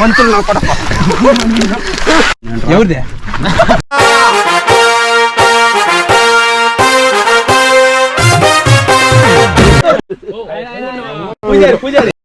పంతులు నా కొడక ఎవరిదే? పూజారి పూజారి. వచ్చిన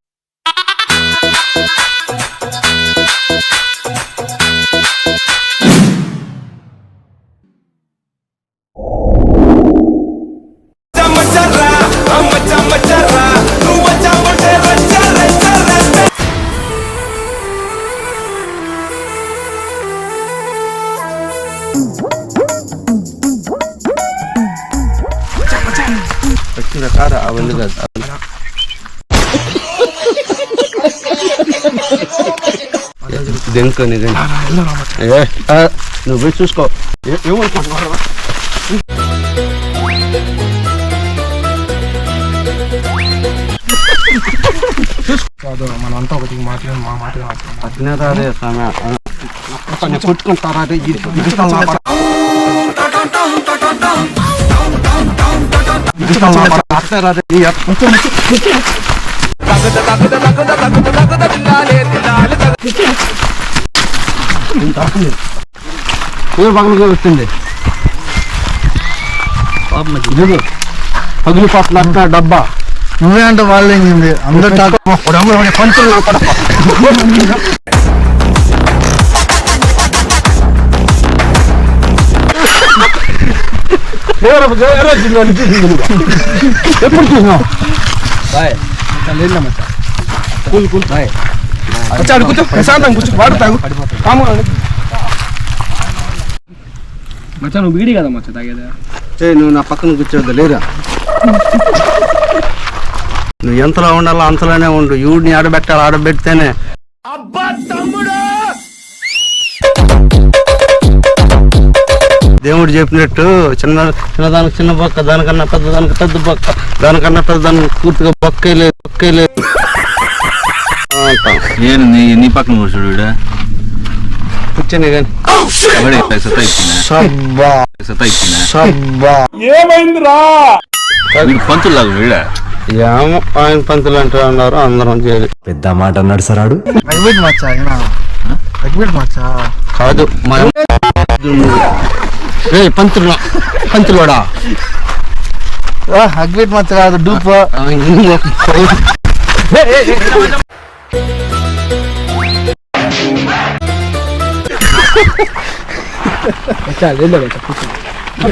దెంకని నువ్వు పోయి చూసుకో ఏమనుకుంటున్నావు కాదు ఒకటి మాట్లాడి మా మాట్లాడి కొట్టుకుంటారా ఇది ఇదిస్తాం నా కొడక. ఇదిస్తాం నా కొడక. అట్నే రా అదే. ఈ అట్- కొంచెం ఏ పగలు వస్తుంది ఇదిగో. పగిలి పోతున్నట్టు డబ్బా నువ్వే అంటే వాళ్ళు అందరు పంచులు నా కొడక. లేదు ఎవరు వచ్చింది వాళ్ళు చూసింది నువ్వు? ఎప్పుడు చూసినావు కూల్ కూల్ వచ్చాడు కూర్చో ప్రశాంతం కూర్చో వాడు తాగు కాము మచ్చా నువ్వు బీడి కదా మచ్చా తాగేదా ఏ నువ్వు నా పక్కన కూర్చోద్దా లేరా నువ్వు ఎంతలో ఉండాలో అంతలోనే ఉండు ఈవిడిని ఆడబెట్టాలి ఆడబెడితేనే దేవుడు చెప్పినట్టు చిన్న చిన్నదానికి చిన్న బొక్క దానికన్నా పెద్ద దానికి పెద్ద బొక్క దానికన్నా పెద్ద దానికి పూర్తిగా బొక్కే లేదు బొక్కే లేదు. నేను నీ పక్కన కూర్చోడు కూర్చొని పంతులు లాగా ఆయన పంతులు అన్నారు అందరం చేయాలి పెద్ద మాట అన్నాడు సరాడు కాదు మా రే పంతులు పంతులోడా అగ్బిట్ మచ్చ కాదు డూప్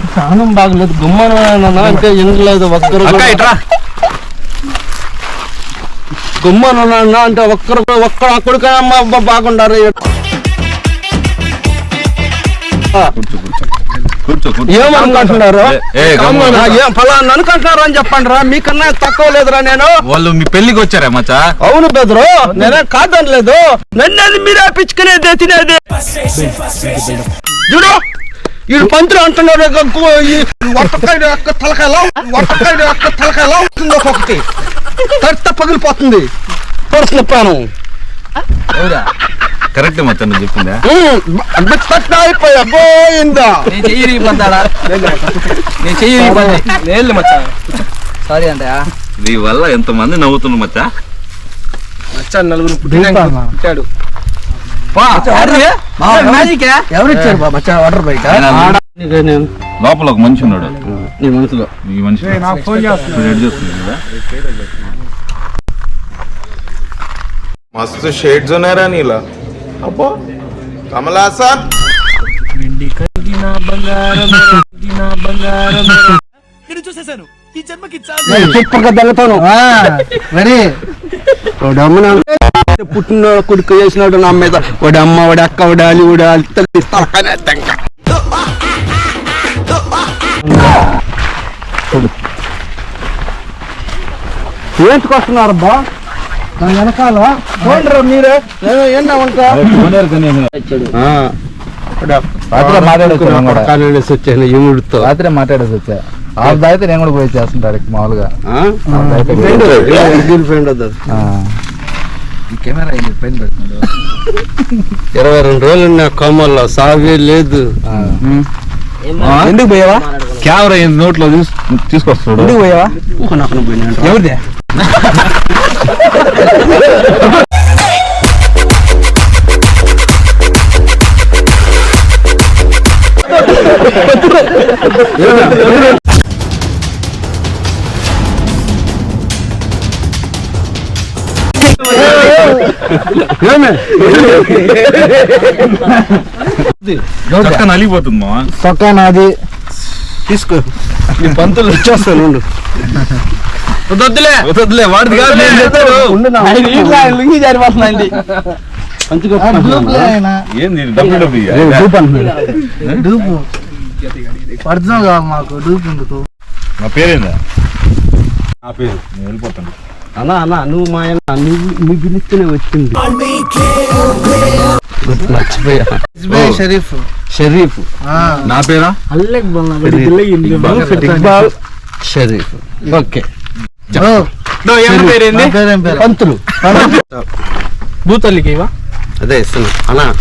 ప్రాణం బాగలేదు గుమ్మన అంటే ఎనగలేదు ఒక్కరు కూడా. గుమ్మన అంటే ఒక్కరు కూడా- ఒక్క అక్కడికమ్మా బాగుండారు కూర్చో కూర్చో ఏమనుకుంటున్నారు ఫలానా అనుకుంటున్నారు అని చెప్పండి రా మీకన్నా తక్కువ లేదురా నేను. వాళ్ళు మీ పెళ్ళికి వచ్చారా మచ్చా? అవును బెదరు. నేనే కాదనలేదు. నన్ను మీరే పిచ్చుకునేది తినేది. చూడు వీడు పంతులు అంటున్నాడు వట్టకాయ యొక్క తలకాయలో వట్టకాయ యొక్క తలకాయలో ఒక్కొక్కటి తడిత పగిలిపోతుంది. పడుతున్నాను కరెక్ట్ మచ్చా నువ్వు చెప్పిందా? తట్ట అయిపోయా పోయిందా నేను చెయ్యి ఇరిగిపోతాడా నేను చెయ్యి ఇరిగిపోతా లేదు మచ్చా. సారీ అంటయా నీ వల్ల ఎంత మంది నవ్వుతున్నారు మచ్చా? మచ్చా నలుగురు పుట్టాడు. ఎవరు ఇచ్చారు బా మచ్చా వాటర్ బయట? ఆయన లోపల ఒక మనిషి ఉన్నాడు. నీ మనసులో. ఈ మనిషి చూస్తుంది కదా? मस्त शेड्स होणार नीला अप्पो कमला असा చెప్పక దెంగతాను రెడీ వాడు అమ్మన పుట్టిన కొడుకు చేసినాడు నా మీద వాడి అమ్మ వాడి అక్క వాడి అలి వాడి అలి తల్లి తలకానే దెంగ ఏంటికొస్తున్నారు బా దాని వెనకాల మీరే. ఉంటా రాత్రి వచ్చాను మాట్లాడేసి వచ్చా? ఆ దాయితే నేను కూడా పోయి చేస్తుంటాడు మామూలుగా. ఫ్రెండ్ వద్దు. ఆ. కెమెరా పైన పెడుతున్నాడు ఇరవై రెండు రోజులు నా కోమల్లో సాగే లేదు. ఎందుకు పోయావా? కెమెరా నోట్లో తీస్- తీసుకొస్తాడు ఎందుకు పోయావా? ఎవరిదే? నలిగిపోతుంది మా చొక్కా నాది. తీసుకో. నీ పంతులు. వచ్చేస్తాను ఉండు. వద్దులే వద్దులే వాడిది కాదు నేను చెప్తాను. లుంగి జారిపోతుందండి ఏంది. డూపు కాదు మాకు డూపు ఎందుకు? నా పేరేందా? నా పేరు. నేను వెళ్ళిపోతాను. అన్నా అన్నా నువ్వు మా ఆయన నువ్వు నువ్వు పిలిస్తేనే వచ్చింది. మర్చిపోయా. షరీఫ్. షరీఫ్. నా పేరా? ఇక్బాల్ షరీఫ్. ఓకే. పంతులు. భూతల్లికి అదే ఇస్తున్నా. అన్నా.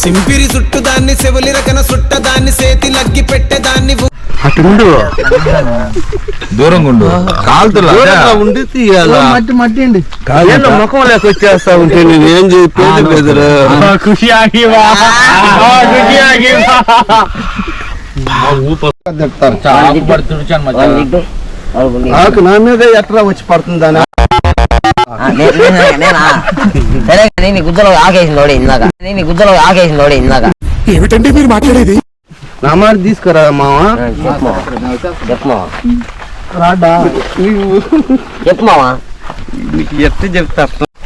సింపిరి చుట్టు దాన్ని సెవలి రకన సుట్ట దాన్ని సేతి లగ్గి పెట్టే దాన్ని అటు ఉండు దూరంగా ఉండు కాలుతులా దూరంగా ఉండి తీయాలా? మట్టి మట్టి అండి ఏంటో ముఖం లేక వచ్చేస్తా ఉంటే నేను ఏం చెప్పేది బెదరు? ఖుషి ఆగివా ఖుషి ఆగివా నాకు నా మీద ఎట్లా వచ్చి పడుతుందని? నేనా? సరే కానీ నీ గుజ్జలో ఆకేసింది ఇందాక. నీ గుజ్జలో ఆకేసింది నోడి ఇందాక. నా మాట తీసుకురా మావా? చెప్పు మావా. రాడ్డా చెప్పు మావా. నీకు ఎట్లా చెప్తా.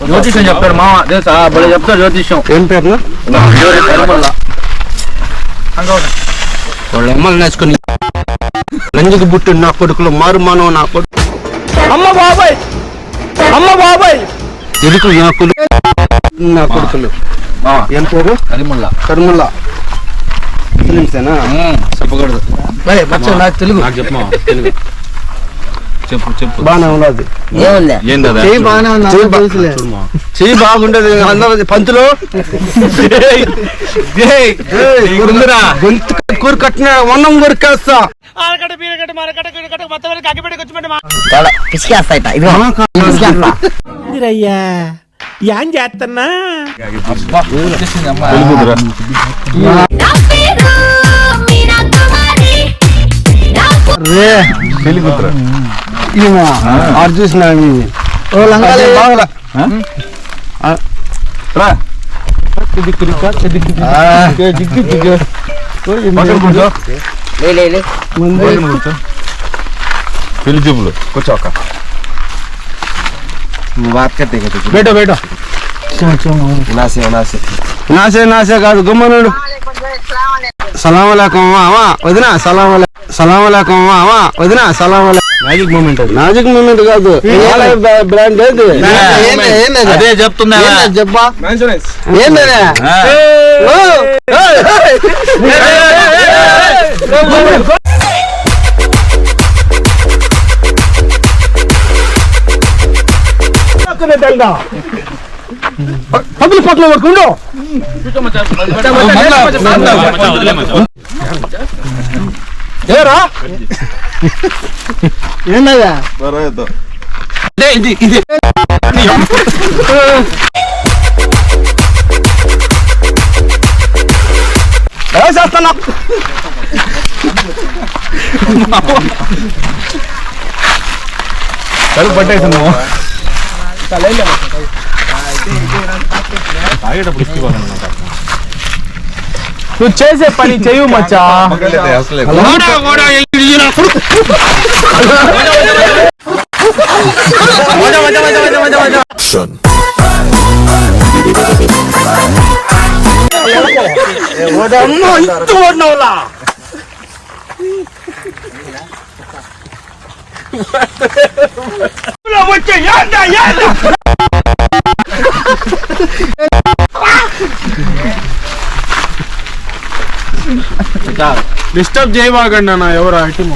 జ్యోతిష్యం చెప్తాడు మామ తెలుసా బలి చెప్తాడు జ్యోతిష్యం ఏం పేరు వాళ్ళ అమ్మలు నేర్చుకుని లంజకు బుట్టి నా కొడుకులు మారు మానవ నా కొడుకు. అమ్మ బాబాయ్! అమ్మ బాబాయ్! ఎరుకు నా కొడుకు? నా కొడుకులు. ఏం పేరు? కరిముల్లా. కర్ముల్లా. ముస్లింసేనా చెప్పకూడదు. నాకు తెలుగు. నాకు చెప్పమా తెలుగు. చెప్పు చెప్పు. బాగానే ఉన్నది ఏముంది? ఏంది అదే? చెయ్యి బాగానే ఉంది చెయ్యి అందరూ తెలుసులే. చెయ్యి బాగుండదు అందరూ పంతులు. గొంతు కూర కట్టిన వన్నం కొరికేస్తా తోడ పిసికేస్తా ఇట్ట ఇదిగో పిసికేస్తా తెలుగుదురా నా పేరు మీనా కుమారి నా రే తెలుగుదురా ఈమె ఆడు చూసిన గుమ్మనుడు. సలాం అలైకుం అమ్మా వదినా సలాం అలై సలాం అలైకుం అమ్మా వదినా సలాం అలై మ్యాజిక్ మూమెంట్ మ్యాజిక్ మూమెంట్ కాదు. బ్రాండ్ ఏది? అదే చెప్తున్నా. చెప్పా. ఏంటనే పదులు పక్కన పట్టుకుండు ఏరా ఇది ఇది. కడుపు పట్టేసాను తాగేటప్పుడు నువ్వు చేసే పని చెయ్యు మచ్చా. అసలే వచ్చే డిస్టర్బ్ చేయబాగండి అన్న ఎవరు ఐటమ్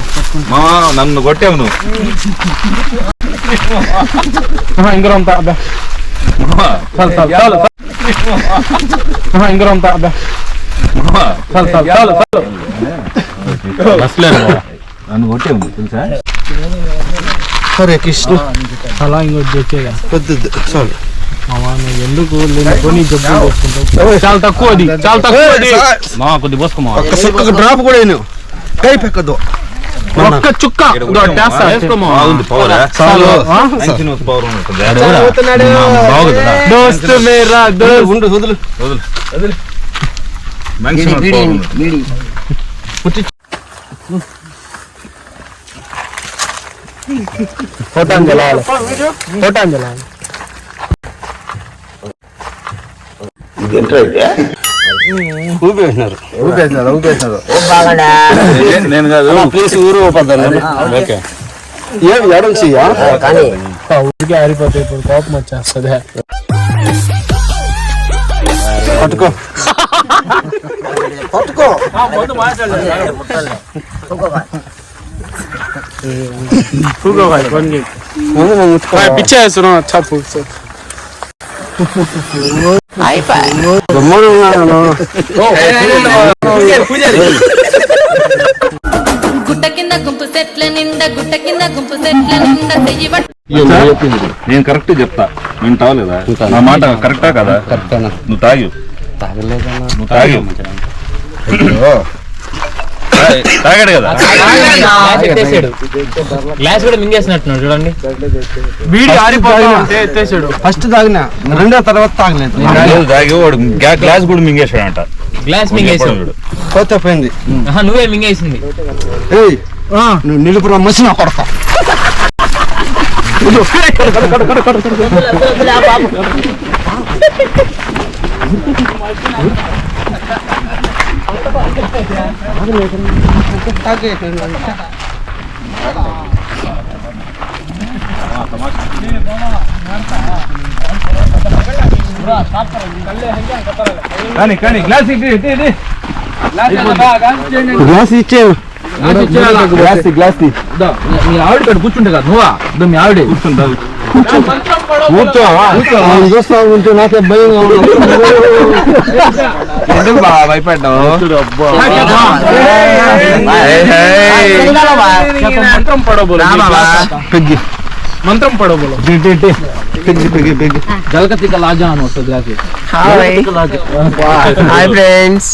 మా నన్ను కొట్టావు నువ్వు. ఇంకరం తాదా చాలు చాలు చాలు చాలు చాలు నన్ను నువ్వు, తెలుసా? హరే కృష్ణ. అలా ఇంకోటి వచ్చేదా వద్దు చాలు ఎందుకు లేని జబ్బు చాలా తక్కువ అది చాలా తక్కువ అది. మా కొద్ది ఒక్క డ్రాప్ కూడా కై పెక్కదు. ఒక్క చుక్క. దోస్త్ మేరా దోస్త్ ఉండు వదులు. వదులు. మంచి ఫోటాన్ జలాలి ఫోటాన్ జలాలి ఊపేసినారు ఊపేసినారు. ఊపేసినారు నేను- కాదు. ప్లీజ్ ఊరు పోతాను ఓకే. ఏం ఎడం చెయ్యా కానీ. ఊరికే ఆరిపోతే ఇప్పుడు కోపం వచ్చేస్తుంది. పట్టుకో. పట్టుకో. పిచ్చేస్తున్నావు చప్పు గమ్మడు గుట్ట కింద గుంపు సెట్ల నిండా గుట్ట కింద గుంపు సెట్ల నిండా చెయ్యి పట్టు నేను కరెక్ట్ చెప్తా వింటావా లేదా నా మాట కరెక్టా కదా నువ్వు తాగి నువ్వు తాగి తాగాడు కదా? గ్లాస్ కూడా మింగేసినట్టున్నాడు చూడండి. వీడి ఆరిపోతా ఎత్తేసాడు. ఫస్ట్ తాగినా రెండో తర్వాత తాగలేదు. లేదు, తాగి వాడు గ్లా- గ్లాస్ కూడా మింగేశాడంట. గ్లాస్ మింగేసాడు. పోతే పోయింది. నువ్వే మింగేసింది. ఏయ్ నువ్వు నిలుపురా మసిన కొడతా. కానీ కానీ గ్లాస్. గ్లాస్ గ్లాస్ గ్లాస్ మీ ఆవిడ ఇక్కడ కూర్చుంటే కదా నువ్వా? ఇదో మీ ఆవిడే. కూర్చుంటా కూర్చోవా? చూస్తా ఉంటే నాకే భయంగా. ఎందుకు బాగా భయపడ్డావు? మంత్రం పడబోలు. మంత్రం జలకతిక లాజా అని వస్తుంది హాయ్. ఫ్రెండ్స్